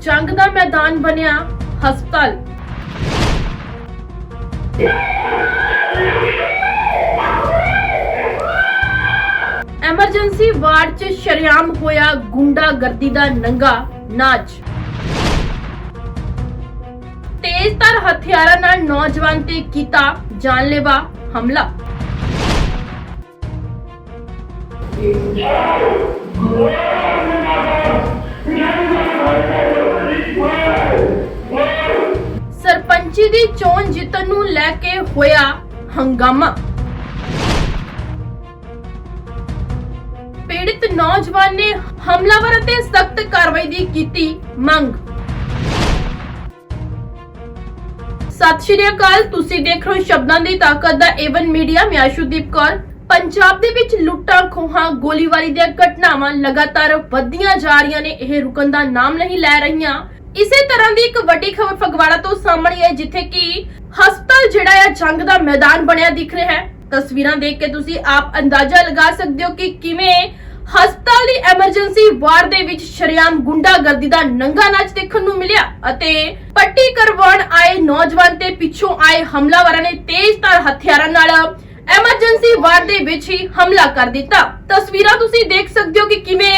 ਜੰਗ ਦਾ ਮੈਦਾਨ ਬਣਿਆ ਹਸਪਤਾਲ। ਐਮਰਜੈਂਸੀ ਵਾਰਡ 'ਚ ਸ਼ਰੇਆਮ ਹੋਇਆ ਗੁੰਡਾਗਰਦੀ ਦਾ ਨੰਗਾ ਨਾਚ। ਤੇਜ਼ਧਾਰ ਹਥਿਆਰਾਂ ਨਾਲ ਨੌਜਵਾਨ ਤੇ ਕੀਤਾ ਜਾਨਲੇਵਾ ਹਮਲਾ। ਸਰਪੰਚੀ ਦੀ ਚੋਣ ਜਿੱਤਣ ਨੂੰ ਲੈ ਕੇ ਹੋਇਆ ਹੰਗਾਮਾ। ਪੀੜਿਤ ਨੌਜਵਾਨ ਨੇ ਹਮਲਾਵਰ ਅਤੇ ਸਖਤ ਕਾਰਵਾਈ ਦੀ ਕੀਤੀ ਮੰਗ। ਸਤਿ ਸ਼੍ਰੀ ਅਕਾਲ, ਤੁਸੀਂ ਦੇਖ ਰਹੇ ਹੋ ਸ਼ਬਦਾਂ ਦੀ ਤਾਕਤ ਦਾ ਏਵਨ ਮੀਡੀਆ। ਮੈਂ ਆਸ਼ੂਦੀਪ ਕੌਰ। ਪੰਜਾਬ ਦੇ ਵਿੱਚ ਲੁੱਟਾਂ, ਖੋਹਾਂ, ਗੋਲੀਬਾਰੀ ਦੀਆਂ ਘਟਨਾਵਾਂ ਲਗਾਤਾਰ ਵੱਧਦੀਆਂ ਜਾ ਰਹੀਆਂ ਨੇ। ਇਹ ਰੁਕਣ ਦਾ ਨਾਮ ਨਹੀਂ ਲੈ ਰਹੀਆਂ। ਇਸੇ ਤਰ੍ਹਾਂ ਦੀ ਇੱਕ ਵੱਡੀ ਖਬਰ ਫਗਵਾੜਾ ਤੋਂ ਸਾਹਮਣੇ ਹੈ ਜਿੱਥੇ ਕਿ ਹਸਪਤਾਲ ਜਿਹੜਾ ਹੈ ਜੰਗ ਦਾ ਮੈਦਾਨ ਬਣਿਆ ਦਿਖ ਰਿਹਾ ਹੈ। ਤਸਵੀਰਾਂ ਦੇਖ ਕੇ ਤੁਸੀਂ ਆਪ ਅੰਦਾਜ਼ਾ ਲਗਾ ਸਕਦੇ ਹੋ ਕਿ ਕਿਵੇਂ ਹਸਪਤਾਲ ਦੀ ਐਮਰਜੈਂਸੀ ਵਾਰਡ ਦੇ ਵਿੱਚ ਸ਼ਰੇਆਮ ਗੁੰਡਾਗਰਦੀ ਦਾ ਨੰਗਾ ਨਾਚ ਦੇਖਣ ਨੂੰ ਮਿਲਿਆ ਅਤੇ ਪੱਟੀ ਕਰਵਾਉਣ ਆਏ ਨੌਜਵਾਨ ਤੇ ਪਿੱਛੋਂ ਆਏ ਹਮਲਾਵਰਾਂ ਨੇ ਤੇਜ਼ਧਾਰ ਹਥਿਆਰਾਂ ਨਾਲ ਐਮਰਜੈਂਸੀ ਵਾਰਡ ਦੇ ਵਿੱਚ ਹੀ ਹਮਲਾ ਕਰ ਦਿੱਤਾ। ਤਸਵੀਰਾਂ ਤੁਸੀਂ ਦੇਖ ਸਕਦੇ ਹੋ ਕਿ ਕਿਵੇਂ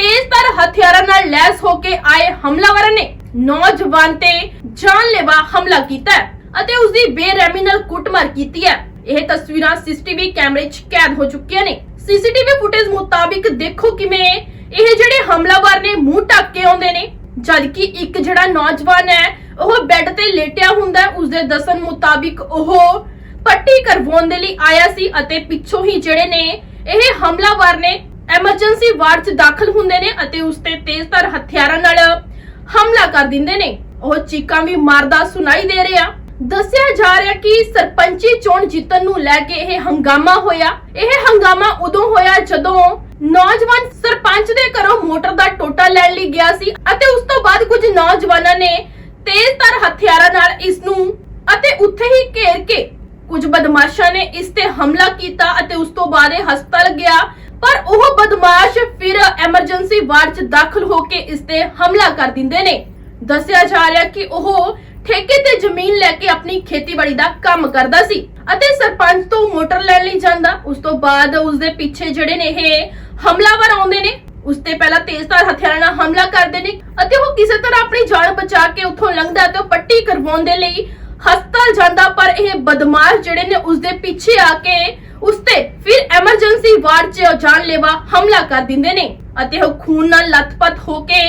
ਤੇਜ਼ਧਾਰ ਹਥਿਆਰਾਂ ਨਾਲ ਲੈਸ ਹੋ ਕੇ ਆਏ ਹਮਲਾਵਰਾਂ ਨੇ ਨੌਜਵਾਨ ਤੇ ਜਾਨਲੇਵਾ ਹਮਲਾ ਕੀਤਾ ਅਤੇ ਉਸ ਦੀ ਬੇਰਹਿਮੀ ਨਾਲ ਕੁੱਟਮਾਰ ਕੀਤੀ ਹੈ। ਇਹ ਤਸਵੀਰਾਂ ਸੀਸੀਟੀਵੀ ਕੈਮਰੇ 'ਚ ਕੈਦ ਹੋ ਚੁੱਕੀਆਂ ਨੇ। ਸੀਸੀਟੀਵੀ ਫੁਟੇਜ ਮੁਤਾਬਿਕ ਦੇਖੋ ਕਿਵੇਂ ਇਹ ਜਿਹੜੇ ਹਮਲਾਵਰ ਨੇ ਮੂੰਹ ਢੱਕ ਕੇ ਆਉਂਦੇ ਨੇ, ਜਦਕਿ ਇੱਕ ਜਿਹੜਾ ਨੌਜਵਾਨ ਹੈ, ਉਹ ਬੈੱਡ ਤੇ ਲੇਟਿਆ ਹੁੰਦਾ ਹੈ। ਉਸਦੇ ਦੱਸਣ ਮੁਤਾਬਿਕ ਉਹ ਪੱਟੀ ਕਰਵਾਉਣ ਦੇ ਲਈ ਆਇਆ ਸੀ ਅਤੇ ਪਿੱਛੋਂ ਹੀ ਜਿਹੜੇ ਨੇ, ਇਹ ਹਮਲਾਵਰ ਨੇ ਐਮਰਜੈਂਸੀ ਵਾਰਡ 'ਚ ਦਾਖਲ ਹੁੰਦੇ ਨੇ ਅਤੇ ਉਸ ਤੇ ਤੇਜ਼ਧਾਰ ਹਥਿਆਰਾਂ ਨਾਲ ਹਮਲਾ ਕਰ ਦਿੰਦੇ ਨੇ। ਉਹ ਚੀਕਾਂ ਵੀ ਮਾਰਦਾ ਸੁਣਾਈ ਦੇ ਰਿਹਾ। ਦੱਸਿਆ ਜਾ ਰਿਹਾ ਕਿ ਸਰਪੰਚੀ ਚੋਣ ਜਿੱਤਣ ਨੂੰ ਲੈ ਕੇ ਇਹ ਹੰਗਾਮਾ ਹੋਇਆ। ਇਹ ਹੰਗਾਮਾ ਉਦੋਂ ਹੋਇਆ ਜਦੋਂ ਨੌਜਵਾਨ ਸਰਪੰਚ ਦੇ ਘਰੋਂ ਮੋਟਰ ਦਾ ਟੋਟਾ ਲੈਣ ਲਈ ਗਿਆ ਸੀ ਅਤੇ ਉਸ ਤੋਂ ਬਾਅਦ ਕੁਝ ਨੌਜਵਾਨਾਂ ਨੇ ਤੇਜ਼ਧਾਰ ਹਥਿਆਰਾਂ ਨਾਲ ਇਸ ਨੂੰ ਅਤੇ ਉੱਥੇ ਹੀ ਘੇਰ ਕੇ ਕੁਝ ਬਦਮਾਸ਼ਾਂ ਨੇ ਇਸ ਤੇ ਹਮਲਾ ਕੀਤਾ ਅਤੇ ਉਸ ਤੋਂ ਬਾਅਦ ਇਹ ਹਸਪਤਾਲ ਗਿਆ ਪਰ ਉਹ ਬਦਮਾਸ਼ ਫਿਰ ਐਮਰਜੈਂਸੀ ਵਾਰਡ 'ਚ ਦਾਖਲ ਹੋ ਕੇ ਇਸ ਤੇ ਹਮਲਾ ਕਰ ਦਿੰਦੇ ਨੇ। ਦੱਸਿਆ ਜਾ ਰਿਹਾ ਕਿ ਉਹ ਠੇਕੇ ਤੇ ਜ਼ਮੀਨ ਲੈ ਕੇ ਆਪਣੀ ਖੇਤੀਬਾੜੀ ਦਾ ਕੰਮ ਕਰਦਾ ਸੀ ਅਤੇ ਸਰਪੰਚ ਤੋਂ ਮੋਟਰ ਲੈਣ ਲਈ ਜਾਂਦਾ। ਉਸ ਤੋਂ ਬਾਅਦ ਉਸ ਦੇ ਪਿੱਛੇ ਜਿਹੜੇ ਨੇ ਇਹ ਹਮਲਾਵਰ ਆਉਂਦੇ ਨੇ, ਉਸ ਤੇ ਪਹਿਲਾਂ ਤੇਜ਼ਧਾਰ ਹਥਿਆਰਾਂ ਨਾਲ ਹਮਲਾ ਕਰਦੇ ਨੇ ਅਤੇ ਉਹ ਕਿਸੇ ਤਰ੍ਹਾਂ ਆਪਣੀ ਜਾਨ ਬਚਾ ਕੇ ਉੱਥੋਂ ਲੰਘਦਾ ਤੇ ਉਹ ਪੱਟੀ ਕਰਵਾਉਣ ਦੇ ਲਈ ਹਸਪਤਾਲ ਜਾਂਦਾ। ਪਰ ਇਹ ਬਦਮਾਸ਼ ਜਿਹੜੇ ਨੇ ਉਸ ਦੇ ਪਿੱਛੇ ਆ ਕੇ ਉਸ ਤੇ ਫਿਰ ਐਮਰਜੈਂਸੀ ਵਾਰਡ 'ਚ ਜਾਨਲੇਵਾ ਹਮਲਾ ਕਰ ਦਿੰਦੇ ਨੇ ਅਤੇ ਉਹ ਖੂਨ ਨਾਲ ਲੱਥਪੱਥ ਹੋ ਕੇ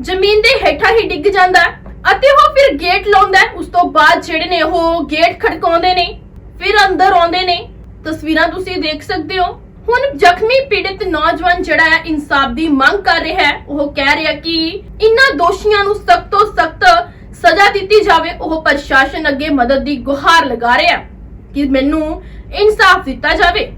ਜ਼ਮੀਨ ਦੇ ਹੇਠਾਂ ਹੀ ਡਿੱਗ ਜਾਂਦਾ ਹੈ ਅਤੇ ਉਹ ਫਿਰ ਗੇਟ ਲਾਉਂਦਾ ਹੈ। ਉਸ ਤੋਂ ਬਾਅਦ ਜਿਹੜੇ ਨੇ ਉਹ ਗੇਟ ਖੜਕਾਉਂਦੇ ਨੇ, ਫਿਰ ਅੰਦਰ ਆਉਂਦੇ ਨੇ। ਤਸਵੀਰਾਂ ਤੁਸੀਂ ਦੇਖ ਸਕਦੇ ਹੋ। ਹੁਣ ਜ਼ਖਮੀ ਪੀੜਿਤ ਨੌਜਵਾਨ ਜਿਹੜਾ ਹੈ, ਇਨਸਾਫ ਦੀ ਮੰਗ ਕਰ ਰਿਹਾ ਹੈ। ਉਹ ਕਹਿ ਰਿਹਾ ਕਿ ਇਨ੍ਹਾਂ ਦੋਸ਼ੀਆਂ ਨੂੰ ਸਖਤ ਤੋਂ ਸਖਤ ਸਜ਼ਾ ਦਿੱਤੀ ਜਾਵੇ। ਉਹ ਪ੍ਰਸ਼ਾਸਨ ਅੱਗੇ ਮਦਦ ਦੀ ਗੁਹਾਰ ਲਗਾ ਰਿਹਾ ਹੈ। ਕਿ ਮੈਨੂੰ ਇਨਸਾਫ ਦਿੱਤਾ ਜਾਵੇ।